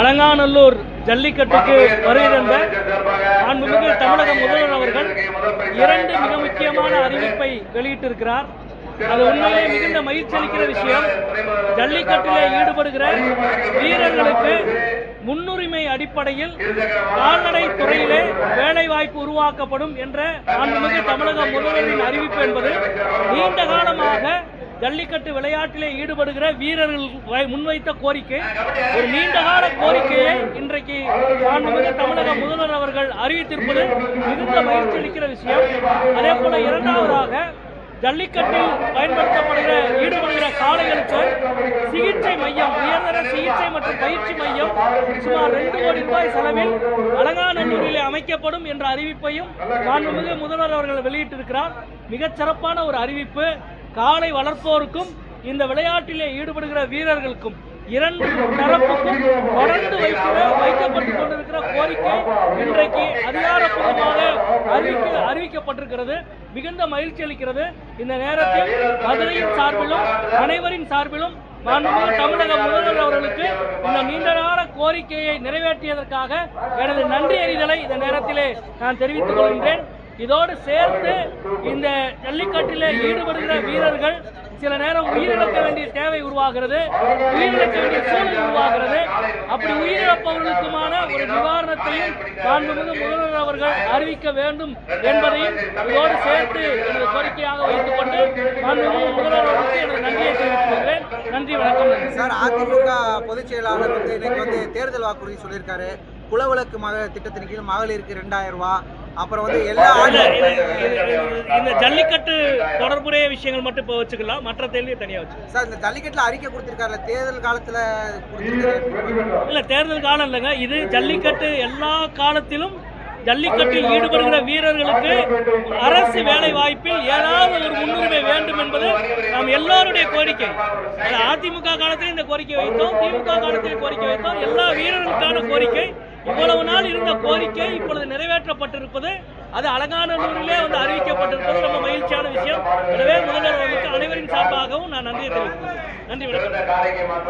அலங்காநல்லூர் ஜல்லிக்கட்டுக்கு வருகை தந்த மாண்புமிகு தமிழக முதல்வர் அவர்கள் இரண்டு மிக முக்கியமான அறிவிப்பை வெளியிட்டிருக்கிறார். அது உண்மையிலே மிகுந்த மகிழ்ச்சி அளிக்கிற விஷயம். ஜல்லிக்கட்டிலே ஈடுபடுகிற வீரர்களுக்கு முன்னுரிமை அடிப்படையில் கால்நடை துறையிலே வேலை வாய்ப்பு உருவாக்கப்படும் என்ற மாண்புமிகு தமிழக முதல்வரின் அறிவிப்பு என்பது நீண்ட காலமாக ஜல்லிக்கட்டு விளையாட்டிலே ஈடுபடுகிற வீரர்கள் முன்வைத்த கோரிக்கை. ஒரு நீண்டகால கோரிக்கையை இன்றைக்கு மாண்புமிகு தமிழக முதல்வர் அவர்கள் அறிவித்திருப்பது மிகுந்த மகிழ்ச்சி அளிக்கிற விஷயம். அதே போல இரண்டாவதாக ஜல்லிக்கட்டில் பயன்படுத்தப்படுகிற ஈடுபடுகிற காளைகளுக்கு சிகிச்சை மையம் உயர்தர சிகிச்சை மற்றும் பயிற்சி மையம் சுமார் ரெண்டு கோடி ரூபாய் செலவில் அலங்காநல்லூரிலே அமைக்கப்படும் என்ற அறிவிப்பையும் மாண்புமிகு முதல்வர் அவர்கள் வெளியிட்டிருக்கிறார். மிகச் சிறப்பான ஒரு அறிவிப்பு. காளை வளர்ப்போருக்கும் இந்த விளையாட்டிலே ஈடுபடுகிற வீரர்களுக்கும் இரண்டு தரப்புக்கும் தொடர்ந்து வைக்கிற வைக்கப்பட்டுக் கொண்டிருக்கிற கோரிக்கை இன்றைக்கு அதிகாரப்பூர்வமாக அறிவிக்க அறிவிக்கப்பட்டிருக்கிறது. மிகுந்த மகிழ்ச்சி அளிக்கிறது. இந்த நேரத்தில் மதுரையின் சார்பிலும் அனைவரின் சார்பிலும் மாண்புமிகு தமிழக முதல்வர் அவர்களுக்கு இந்த நீண்ட கால கோரிக்கையை நிறைவேற்றியதற்காக எனது நன்றி அறிதலை இந்த நேரத்திலே நான் தெரிவித்துக் கொள்கின்றேன். இதோடு சேர்த்து இந்த ஜல்லிக்கட்டில் ஈடுபடுகிற வீரர்கள் சில நேரம் உயிரிழக்க வேண்டிய தேவை உருவாகிறது உயிரிழக்க வேண்டிய சூழல் உருவாகிறது. அப்படி உயிரிழப்பவர்களுக்குமான ஒரு நிவாரணத்தையும் மாண்புமிகு முதல்வர் அவர்கள் அறிவிக்க வேண்டும் என்பதையும் இதோடு சேர்த்து எனது கோரிக்கையாக வைத்துக் கொண்டு மாண்புமிகு முதல்வர் அவர்களுக்கு எனது நன்றியை தெரிவித்துக் கொள்கிறேன் நன்றி வணக்கம். சார் அதிமுக பொதுச் செயலாளர் வந்து இன்னைக்கு வந்து தேர்தல் வாக்குறுதி சொல்லியிருக்காரு. குலவிளக்கு மக திட்டத்தின் கீழ் மகளிருக்கு ரெண்டாயிரம் ரூபாய் அப்புறம் வந்து எல்லா இந்த ஜல்லிக்கட்டு தொடர்புடைய விஷயங்கள் மட்டும் இப்போ வச்சுக்கலாம். மற்ற தேர்தலையும் தனியாக வச்சுக்கலாம். சார் இந்த ஜல்லிக்கட்டுல அறிக்கை கொடுத்திருக்காருல தேர்தல் காலத்துல இல்ல தேர்தல் காலம் இல்லைங்க. இது ஜல்லிக்கட்டு எல்லா காலத்திலும் ஜல்லிக்கட்டில் ஈடுபடுகிற வீரர்களுக்கு அரசு வேலை வாய்ப்பில் ஏதாவது ஒரு முன்னுரிமை வேண்டும் என்பது நாம் எல்லாருடைய கோரிக்கை. அதிமுக காலத்தில் இந்த கோரிக்கை வைத்தோம் திமுக காலத்தில் கோரிக்கை வைத்தோம். எல்லா வீரர்களுக்கான கோரிக்கை. இவ்வளவு நாள் இருந்த கோரிக்கை இப்பொழுது நிறைவேற்றப்பட்டிருப்பது. அது அலங்காநல்லூரிலே வந்து அறிவிக்கப்பட்டிருப்பது ரொம்ப மகிழ்ச்சியான விஷயம். எனவே முதல்வர் அவர்களுக்கு அனைவரின் சார்பாகவும் நான் நன்றியை தெரிவிக்கிறேன் நன்றி வணக்கம்.